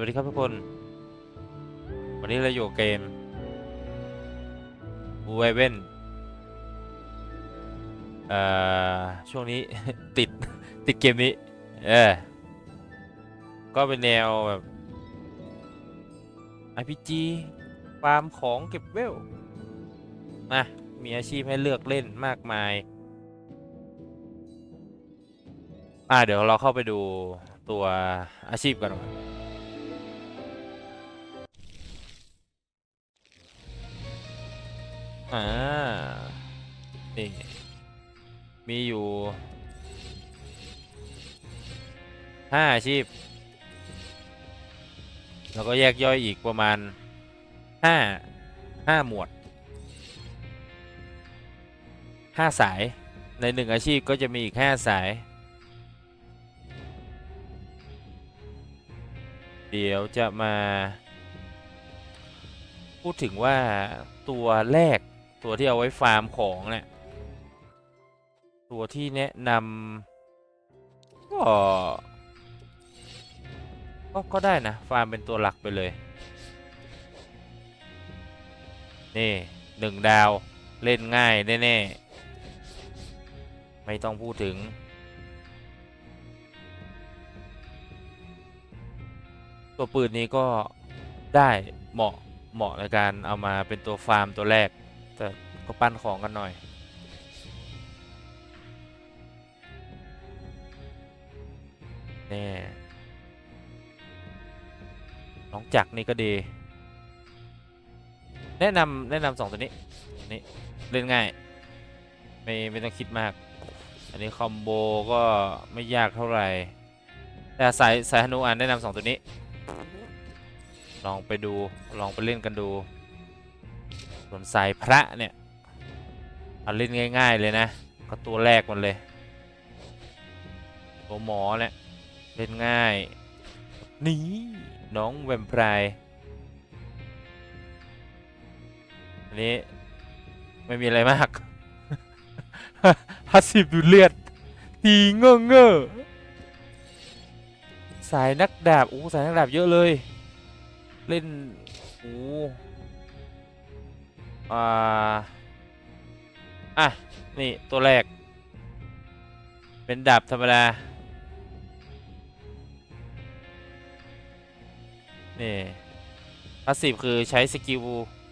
วัสดีครับทุกคน วันนี้เราอยู่เกมบูเวเว่นเอ่อ ช่วงนี้ ติด ติดเกมนี้ เออ ก็เป็นแนวแบบ RPG ฟาร์มของเก็บเวลนะมีอาชีพให้เลือกเล่นมากมาย อ่าเดี๋ยวเราเข้าไปดูตัวอาชีพกัน อ่า นี่ มีอยู่ห้าอาชีพ แล้วก็แยกย่อยอีกประมาณห้าห้าหมวดห้าสายในหนึ่งอาชีพก็จะมีอีกห้าสาย เดี๋ยวจะมา พูดถึงว่าตัวแรก ตัวที่เอาไว้ฟาร์มของเนี่ยตัวที่แนะนำก็ก็ ก็ได้นะ ฟาร์มเป็นตัวหลักไปเลย นี่หนึ่งดาวเล่นง่ายแน่ๆ ไม่ต้องพูดถึง ตัวปืนนี้ก็ได้เหมาะเหมาะในการเอามาเป็นตัวฟาร์มตัวแรก แต่ก็ปั้นของกันหน่อย แน่น้องจักรนี่ก็ดี แนะนำแนะนำสองตัวนี้นี่เล่นง่าย ไม่ไม่ต้องคิดมาก อันนี้คอมโบก็ไม่ยากเท่าไหร่ แต่สายสายฮนุอันแนะนำสองตัวนี้ ลองไปดูลองไปเล่นกันดู ส่วนสายพระเนี่ยเอาเล่นง่าย ๆ เลยนะ ก็ตัวแรกมันเลย ตัวหมอเนี่ยเล่นง่าย นี่น้องแวมไพร์อันนี้ ไม่มีอะไรมากฮัสซิบดูเลือด ตีเง่อเง่อสายนักดาบโอ้สายนักดาบเยอะเลย เล่นโอ้ อ่าอะ นี่ตัวแรก เป็นดาบธรรมดา นี่พาสซีฟคือใช้สกิล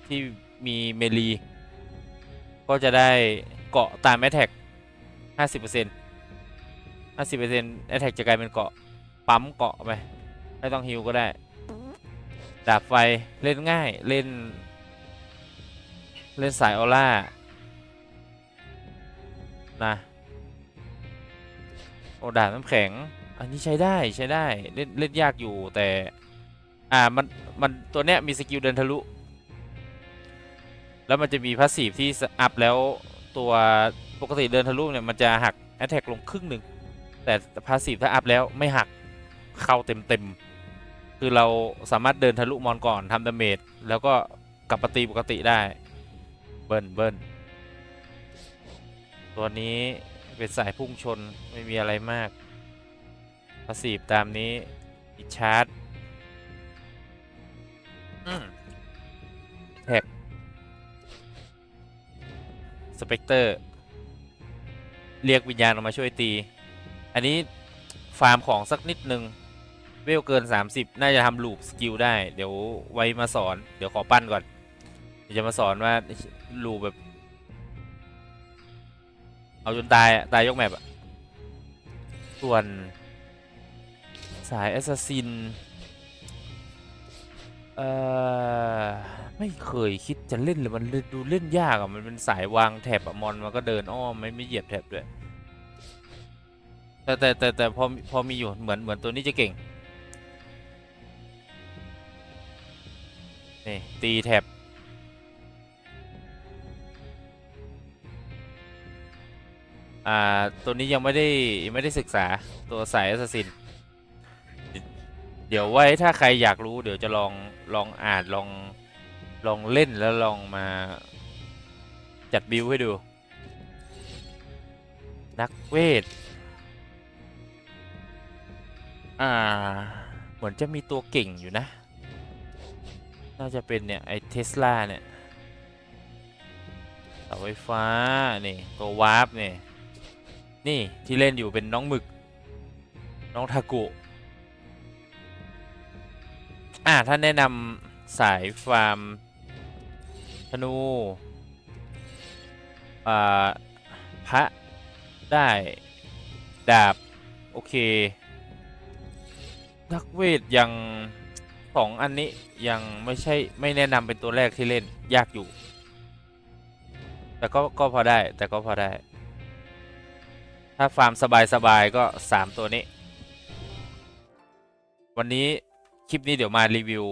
ที่มีเมลี ก็จะได้เกาะตามแอ t แท็ก50% 50%แอ t แท็กจะกลายเป็นเกาะ ปั๊มเกาะไป ไม่ต้องฮิวก็ได้ ดาบไฟ เล่นง่าย เล่น เล่นสายออร่านะโอดาบน้ำแข็ง อันนี้ใช้ได้ใช้ได้เล่นเล่นยากอยู่แต่ อ่ามันมันตัวเนี้ยมีสกิลเดินทะลุ แล้วมันจะมีพาสซีฟที่อัพแล้วตัวปกติเดินทะลุเนี่ยมันจะหักแอตแทกลงครึ่งหนึ่งแต่พาสซีฟถ้าอัพแล้วไม่หักเข้าเต็มเต็มคือเราสามารถเดินทะลุมอนก่อนทำดาเมจแล้วก็กลับปตีปกติได้ เบิ้ลเบิ้ลตัวนี้เป็นสายพุ่งชนไม่มีอะไรมากพาสซีฟตามนี้อิชาร์ดแท็กสเปกเตอร์ เรียกวิญญาณออกมาช่วยตี อันนี้ฟาร์มของสักนิดนึง เวลเกิน 30 น่าจะทำลูปสกิลได้ เดี๋ยวไว้มาสอน เดี๋ยวขอปั้นก่อน เดี๋ยวจะมาสอนว่า ลูแบบ เอาจนตายอะตายยกแมปอะส่วนสายแอสซัสซิน เอ่อ ไม่เคยคิดจะเล่นเลยมันดูเล่นยากอะมันเป็นสายวางแถบอะมอนมันก็เดินอ้อมไม่ไม่เหยียบแถบด้วย แต่แต่แต่แต่พอพอมีอยู่เหมือนเหมือนตัวนี้จะเก่ง นี่ ตีแถบ อ่าตัวนี้ยังไม่ได้ยังไม่ได้ศึกษาตัวสายแอสซินเดี๋ยวไว้ถ้าใครอยากรู้เดี๋ยวจะลองลองอ่านลองลองเล่นแล้วลองมาจัดบิวให้ดู นักเวท อ่า เหมือนจะมีตัวเก่งอยู่นะ น่าจะเป็นเนี่ย ไอเทสลาเนี่ยเสาไฟฟ้า นี่ ตัววาร์ปเนี่ย นี่ที่เล่นอยู่เป็นน้องหมึก น้องทากุอ่าถ้าแนะนำสายฟาร์มธนูอ่าพระได้ ดาบ โอเค นักเวท ยังสองอันนี้ยังไม่ใช่ ไม่แนะนำเป็นตัวแรกที่เล่นยากอยู่ แต่ก็ก็พอได้แต่ก็พอได้ ถ้าฟาร์มสบายๆก็ 3 ตัวนี้ วันนี้คลิปนี้เดี๋ยวมารีวิว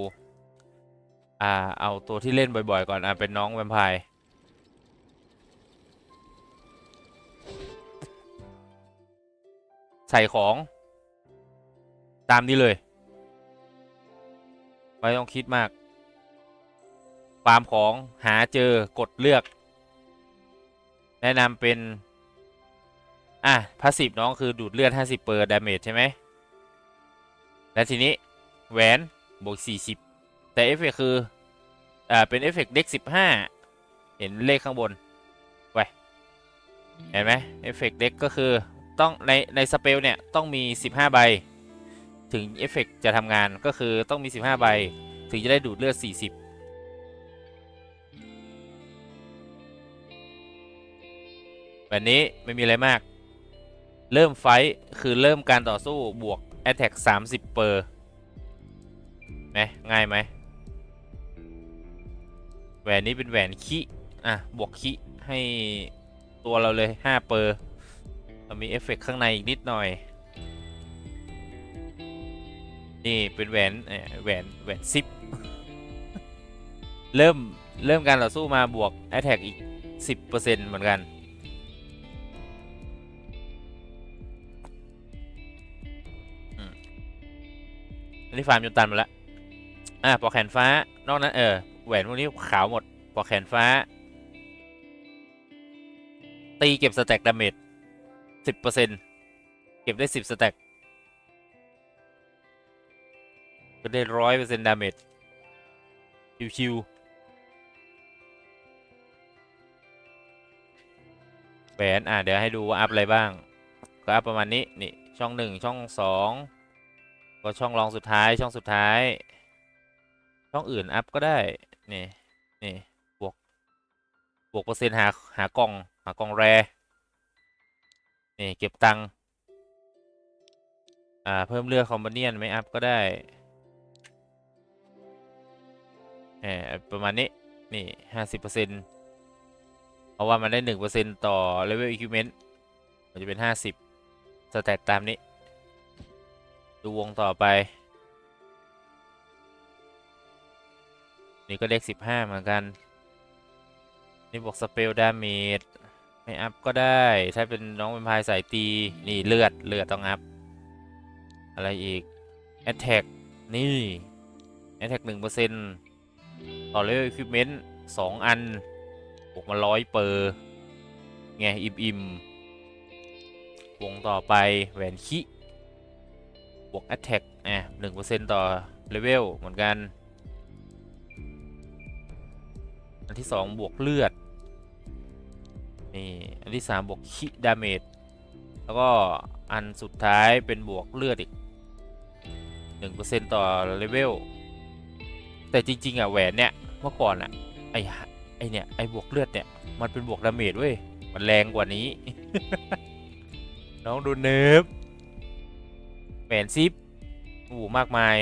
อ่า เอาตัวที่เล่นบ่อยๆ ก่อน อ่าเป็นน้องแวมไพร์ใส่ของ ตามนี้เลย ไม่ต้องคิดมากฟาร์มของหาเจอกดเลือก แนะนำเป็น อะพาสซีฟน้องคือดูดเลือด 50เปอร์ดาเมจใช่ไหมและทีนี้แหวนบวก 40 แต่เอฟเฟกคือ อ่า เป็นเอฟเฟกต์เด็ก15 เห็นเลขข้างบนไว้เห็นไหมเอฟเฟกต์เด็กก็คือต้องในในสเปลเนี่ย ต้องมี 15 ใบ ถึงเอฟเฟกต์จะทำงานก็คือต้องมี 15 ใบ ถึงจะได้ดูดเลือด 40แบบนี้ไม่มีอะไรมาก เริ่มไฟท์คือเริ่มการต่อสู้บวก Attack 30เปอร์ไหมง่ายไหมแหวนนี้เป็นแหวนคิอะ บวกคิให้ตัวเราเลย5เปอร์เรามีเอฟเฟกต์ข้างในอีกนิดหน่อย นี่เป็นแหวนแหวนแหวนซิปเริ่ม เริ่มการต่อสู้มาบวก Attack อีก 10%เหมือนกัน อันนี้ฟาร์มจนตันมดแล้วอะปอกแขนฟ้านอกนั้นเออแหวนพวกนี้ขาวหมดปอกแขนฟ้า ตีเก็บสแต็กดาเมจสิบเปอร์เซ็นต์เก็บได้สิบสแต็กก็ได้ร้อยเปอร์เซ็นต์ดาเมจชิวๆแหวนอะเดี๋ยวให้ดูว่าอัพอะไรบ้าง ก็อัพประมาณนี้ นี่ ช่องหนึ่งช่องสอง ก็ช่องรองสุดท้ายช่องสุดท้าย ช่องอื่นอัพก็ได้ นี่นี่บวกบวกเปอร์เซ็นต์หาหากล่องหากล่องแรนี่เก็บตังค์อ่าเพิ่มเลือดคอมบเนียนไม่อัพก็ได้เออประมาณนี้นี่ห้าสิบเปอร์เซ็นต์เพราะว่ามันได้หนึ่งเปอร์เซ็นต์ต่อเลเวลอิควิเมนต์มันจะเป็นห้าสิบสแตทตามนี้ ดูวงต่อไป นี่ก็เลขสิบห้าเหมือนกัน นี่บวกสเปลดาเมจไม่อัพก็ได้ ถ้าเป็นน้องเป็นพายสายตี นี่เลือดเลือดต้องอัพ อะไรอีก Attack นี่ Attack หนึ่งเปอร์เซ็นต์ต่อเลเวล Equipment สองอันบวกมาร้อยเปอร์ไงอิ่มอิ่มวงต่อไปแหวนคิบ วก Attack อะหนึ่งเปอร์เซ็นต์ต่อเลเวลเหมือนกัน อันที่สองบวกเลือด นี่ อันที่สามบวกคิดาเมจแล้วก็อันสุดท้ายเป็นบวกเลือดอีกหนึ่งเปอร์เซ็นต์ต่อเลเวล แต่จริง ๆ อะ แหวนเนี่ย เมื่อก่อนอะ ไอ้ไอเนี่ย ไอบวกเลือดเนี่ย มันเป็นบวกดาเมจเว้ย มันแรงกว่านี้ น้องดูเนิร์ฟ แหวนซิปโอ้โหมากมาย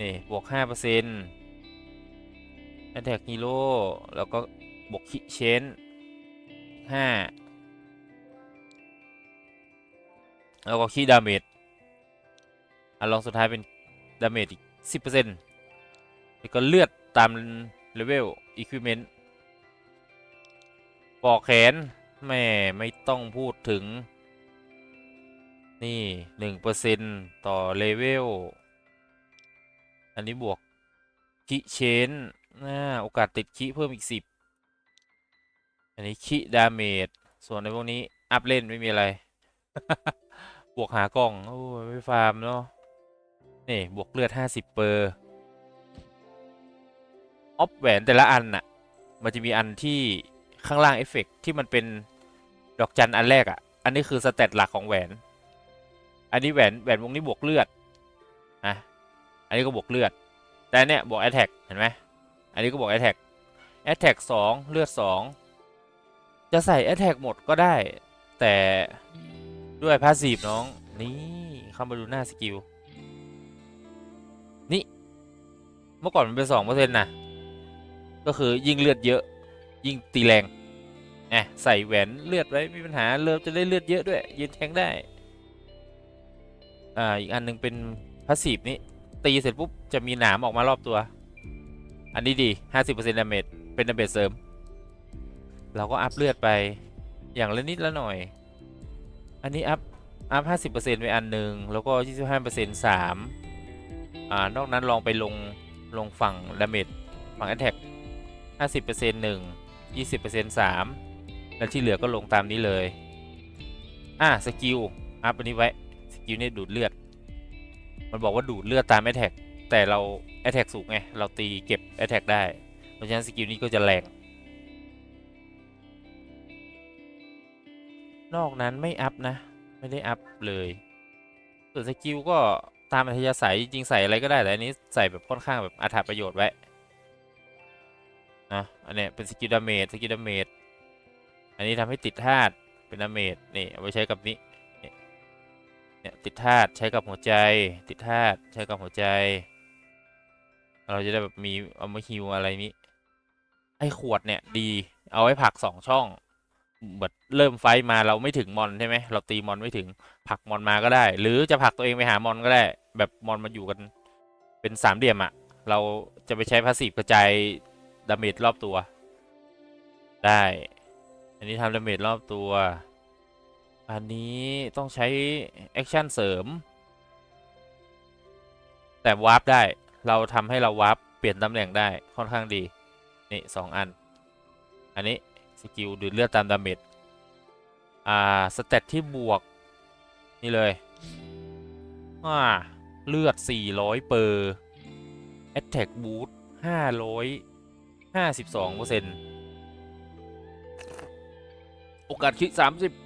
นี่ บวกห้าเปอร์เซ็นต์แอแทกฮีโร่แล้วก็ บวกคิเชนห้าแล้วก็คีดาเมจอันลองสุดท้ายเป็น ดาเมจอีกสิบเปอร์เซ็นต์แล้วก็เลือดตาม เลเวลอุปกรณ์ปอกแขนแม่ไม่ต้องพูดถึง นี่หนึ่งเปอร์เซ็นต์ต่อ เลเวล อันนี้บวกคิเชนนะโอกาส ติดคิเพิ่มอีกสิบอันนี้คิดาเมจส่วนในพวกนี้ อัพ เล่นไม่มีอะไร บวกหากล่อง โอ้ยไม่ฟาร์ม เนาะนี่ บวกเลือด50เปอร์ออฟแหวนแต่ละอันน่ะ มันจะมีอันที่ข้างล่างเอฟเฟกต์ที่มันเป็นดอกจันอันแรกอะ่ะ อันนี้คือสเตตหลักของแหวน อันนี้แหวนแหวนวงนี้บวกเลือดอะอันนี้ก็บวกเลือด แต่เนี้ยบวกแอ t แทกเห็นไหมอันนี้ก็บวกแอ t แทกแอ t แทกสองเลือดสองจะใส่แอ t แทกหมดก็ได้ แต่ด้วยพาสซีฟน้องนี่เข้ามาดูหน้าสกิลนี่เมื่อก่อนมันเป็นสองเปอร์เซ็นต์นะก็คือยิงเลือดเยอะ ยิงตีแรงแอะใส่แหวนเลือดไว้ไม่มีปัญหาเลือดจะได้เลือดเยอะด้วยยืนแทงได้ อ่าอีกอันหนึงเป็นพาสซีฟนี่ตีเสร็จปุ๊บจะมีหนามออกมารอบตัว อันนี้ดี 50%ดาเมจเป็นดาเมจเสริม เราก็อัพเลือดไปอย่างละนิดละหน่อย อันนี้อัพอัพ 50%ไปอันหนึ่งแล้วก็ 25% 3อ่านอกนั้นลองไปลงลงฝั่งดาเมจฝั่ง Attack 50% 1 20% 3 แล้วที่เหลือก็ลงตามนี้เลย อะสกิลอัพอันนี้ไว้ กิลนี่ดูดเลือด มันบอกว่าดูดเลือดตาม Attack แต่เรา Attack สูงไง เราตีเก็บ Attack ได้ เพราะฉะนั้นสกิลนี้ก็จะแรง นอกนั้นไม่อัพนะ ไม่ได้อัพเลย ส่วนสกิลก็ตามอัธยาศัยจริงใส่อะไรก็ได้แต่อันนี้ใส่แบบค่อนข้างแบบอัถประโยชน์ไว้นะอันนี้เป็นสกิลดาเมจสกิลดาเมจอันนี้ทำให้ติดธาตุเป็นดาเมจนี่เอาไว้ใช้กับนี้ เนี่ยติดธาตุใช้กับหัวใจ ติดธาตุใช้กับหัวใจ เราจะได้แบบมีเอามาฮิวอะไรนี้ไอ้ขวดเนี่ยดี เอาไว้ผักสองช่องแบบเริ่มไฟมาเราไม่ถึงมอนใช่ไหมเราตีมอนไม่ถึงผักมอนมาก็ได้ หรือจะผักตัวเองไปหามอนก็ได้ แบบมอนมาอยู่กันเป็นสามเหลี่ยมอะ่ะเราจะไปใช้พาสซีฟกระจายดาเมจรอบตัว ได้ อันนี้ทำดาเมจรอบตัว อันนี้ต้องใช้ แอคชั่น เสริม แต่วาร์ปได้เราทำให้เราวาร์ปเปลี่ยนตำแหน่งได้ค่อนข้างดี นี่สองอัน อันนี้ สกิลดูดเลือดตามดาเมจอ่า สเตตที่บวก นี่เลยอ่าเลือด 400 เปอร์ Attack Boost 552เปอร์เซ็นต์โอกาสคลิก30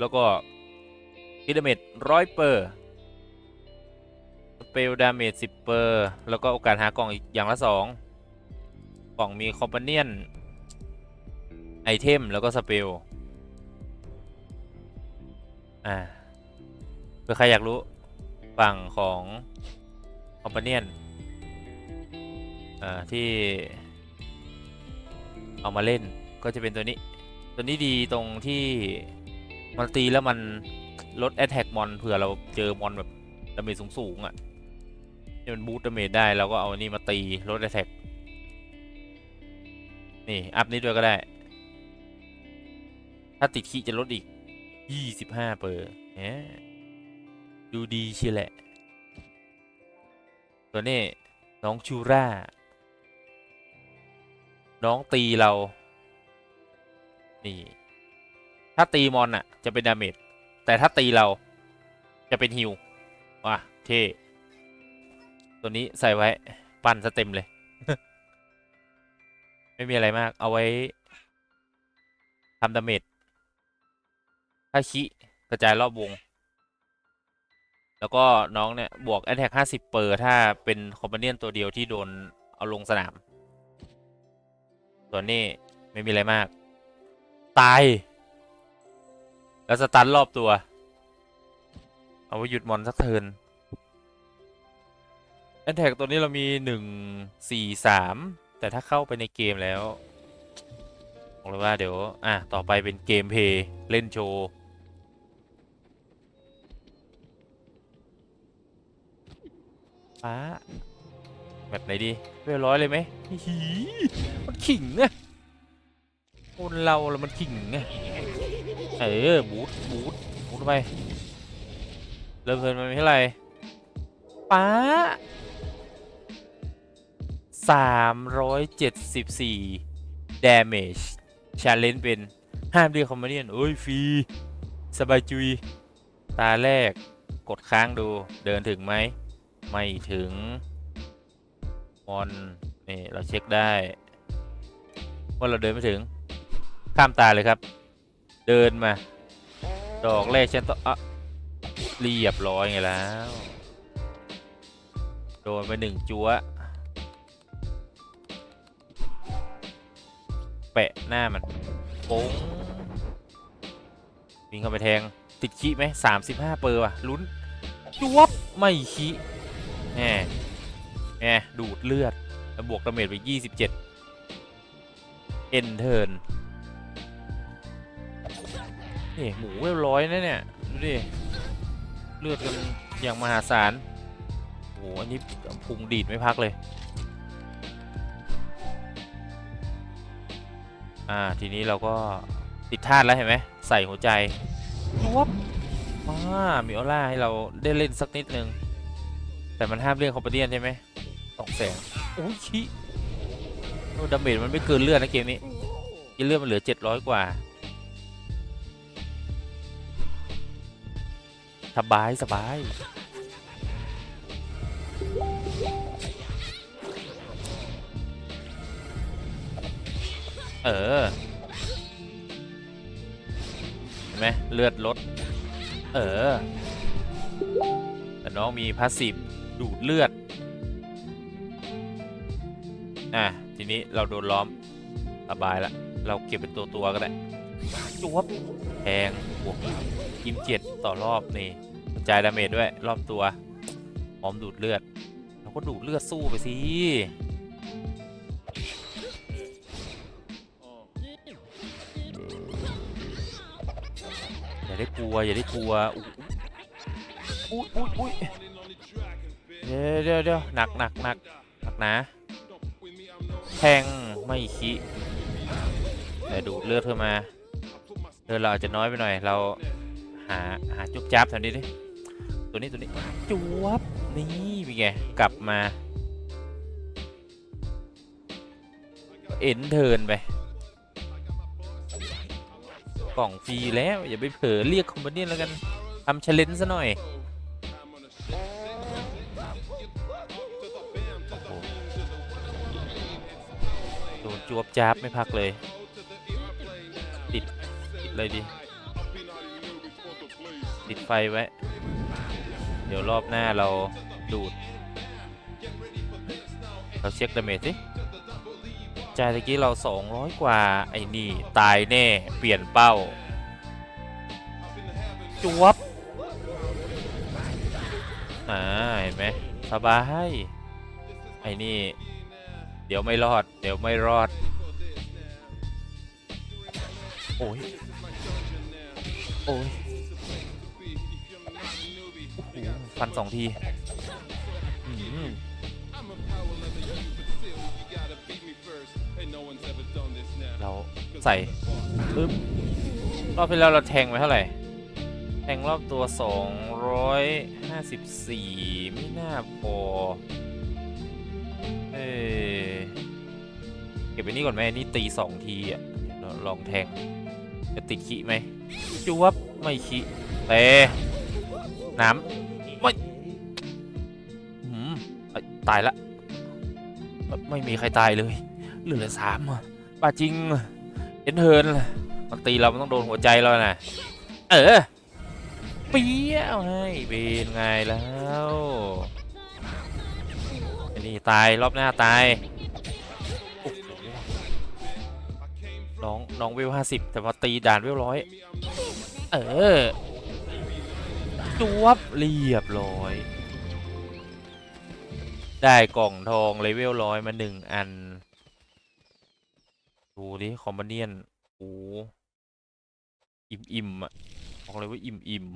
แล้วก็คิดาเมจ100เปอร์สเปลดาเมจ10เปอร์แล้วก็โอกาสหากล่องอีกอย่างละ2กล่องมีคอม p พเนียนไอเทม แล้วก็สเปลอ่าเพื่อใครอยากรู้ฝั่งของคอมพาเนียนอ่าที่เอามาเล่นก็จะเป็นตัวนี้ ตัวนี้ดีตรงที่ มันตีแล้วมันลด Attack มอนเผื่อเราเจอมอนแบบดาเมจสูงๆอะ่ะที่มันบูตดาเมจได้เราก็เอาอันนี้มาตีลด Attack นี่ อัพนี้ด้วยก็ได้ ถ้าติดขีจะลดอีกยี่สิบห้าเปอร์แหมดูดีเชียแหละ ตัวนี้ น้องชูร่า น้องตีเรา นี่ ถ้าตีมอนอะจะเป็นดาเมจแต่ถ้าตีเราจะเป็นฮิวว่ะเท่ตัวนี้ใส่ไว้ ปั้นสเต็มเลย ไม่มีอะไรมาก เอาไว้ทำดาเมจถ้าคิกระจายรอบวง แล้วก็น้องเนี่ย บวก a t t a c k 50เปอร์ ถ้าเป็นคอม p พ n เนียนตัวเดียวที่โดนเอาลงสนาม ส่วนนี้ไม่มีอะไรมาก ตาย แล้วสตันรอบตัว เอาไว้หยุดมอนสักเทินแอนแท็กตัวนี้เรามี1 4 3แต่ถ้าเข้าไปในเกมแล้วบอกเลยว่าเดี๋ยว อะ ต่อไปเป็นเกมเพลย์เล่นโชว์ฟ้าแบบไหนดีเวลร้อยเลยไหมหีมันขิงอะคนเราแล้วมันขิงอะ เออบูทบูทบูทไป เริ่มเทินมาไม่เท่าไหร่ป้าสามร้อยเจ็ดสิบสี่ damage challenge เป็น ห้ามเรียกคอมเมดี้เอ้ย ฟรี สบายจุย ตาแรกกดค้างดูเดินถึงไหม ไม่ถึง มอน นี่ เราเช็คได้ ว่าเราเดินไม่ถึง ข้ามตาเลยครับ เดินมา ดอกแรกฉันต้องอะเรียบร้อยไงแล้ว โดนไปหนึ่งจัวแปะหน้ามันโป้งวิ่งเข้าไปแทง ติดขี้ไหมสามสิบห้าเปอร์ว่ะ ลุ้นจวบไม่ขี้แหมแหมดูดเลือดแล้วบวกดาเมจไปยี่สิบเจ็ดเอ็นเทิร์น นี่หมูเวลร้อยนะเนี่ย ดูดิ เลือดกันอย่างมหาศาลโอ้โหอันนี้พุงดีดไม่พักเลย อ่า ทีนี้เราก็ติดธาตุแล้วเห็นไหม ใส่หัวใจวับอ่ามีออร่าให้เราได้เล่นสักนิดนึง แต่มันห้ามเรื่องคอมเปเดียนใช่ไหมสองแสนโอ้ยชี้โอ้ดาเมจมันไม่เกินเลือดนะเกมนี้กินเลือดมันเหลือ 700 กว่า สบายสบายเออเห็นไหมเลือดลด เออ แต่น้องมีพาสซีฟดูดเลือด อะ ทีนี้เราโดนล้อมสบายละ เราเก็บเป็นตัวตัวก็ได้จวบแทงบวก กิมเจ็ดต่อรอบนี่กระจายดาเมจด้วยรอบตัวพร้อมดูดเลือดเราก็ดูดเลือดสู้ไปสิอย่าได้กลัวอย่าได้กลัวอุ๊ยอุ้ยอุ้ยเดี๋ยวเดี๋ยวเดี๋ยวหนักหนักหนักหนักนะแทงไม่คิแต่ดูดเลือดเธอมาเลือดเราอาจจะน้อยไปหน่อยเราาหาจุบจับแถวนี้ดิตัวนี้ตัวนี้จวบนี่เป็นไงกลับมาเอ็นเทิร์นไปกล่องฟรีแล้วอย่าไปเผลอเรียกคอมเมดี้แล้วกันทำเชลเลนซะหน่อยโดนจวบจับไม่พักเลย ติด ติดเลยดิ ติดไฟไว้ เดี๋ยวรอบหน้าเราดูด เราเช็คดาเมจสิจ่ายตะกี้เรา 200 กว่า ไอ้นี่ ตายแน่ เปลี่ยนเป้าจวบอ่าเห็นไหมสบาย ไอ้นี่ เดี๋ยวไม่รอด เดี๋ยวไม่รอด โอ้ย โอ้ย อ้โหฟันสองทีอืมเราใส่ปึ๊บรอบที่แล้วเราแทงไปเท่าไหร่ แทงรอบตัว 254 ไม่น่าพอ เอ้ยเก็บไปนี่ก่อนไหมอันนี่ตีสองทีอะเดี๋ยวลองแทง จะติดขี้ไหมจวบไม่ขี้แต่น้ำ ตายละไม่ไม่มีใครตายเลยเหลือสามป่าจริงเอ็นเทิร์นมันตีเรามันต้องโดนหัวใจเรานะเออเปี้ยวให้เป็นไงแล้วนี่ตายรอบหน้าตายน้องน้องเวห้าสิบแต่มาตีด่านเวร้อยเออจวบเรียบร้อย ได้กล่องทองเลเวลร้อยมาหนึ่งอัน ดูดิคอมบเนียนโอ้อิ่มอิ่มๆอะบอกเลยว่าอิ่มอิ่ม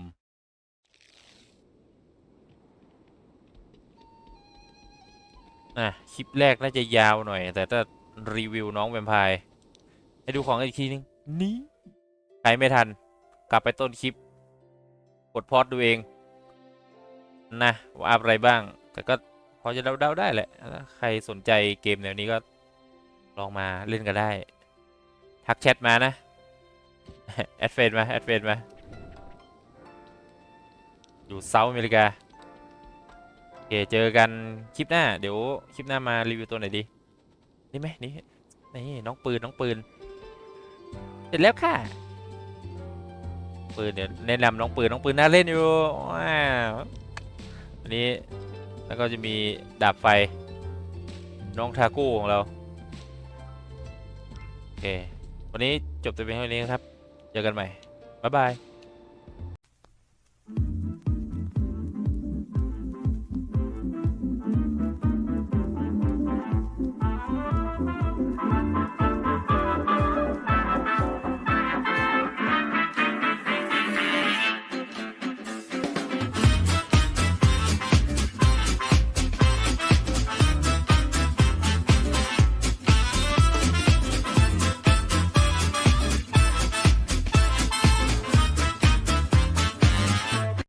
อะ คลิปแรกน่าจะยาวหน่อย แต่ถ้ารีวิวน้องแวมไพร์ให้ดูของอีกทีนึง นี่ใครไม่ทัน กลับไปต้นคลิป กดพอดดูเอง นะ ว่าอะไรบ้าง แต่ก็ อจะเดาๆได้แหละ ใครสนใจเกมแนวนี้ก็ลองมาเล่นกันได้ ทักแชทมานะ แอดเฟนมา แอดเฟนมา อยู่เซาท์อเมริกา โอเค เจอกันคลิปหน้า เดี๋ยวคลิปหน้ามารีวิวตัวไหนดี นี่ไหมนี่ นี่น้องปืน น้องปืน เสร็จแล้วค่ะ ปืนเดี๋ยวแนะนำน้องปืน น้องปืนน่าเล่นอยู่ว้าวอันนี้ แล้วก็จะมีดาบไฟ น้องทาโก้ของเรา โอเค วันนี้จบแต่เพียงเท่านี้ครับ เจอกันใหม่ บ๊ายบาย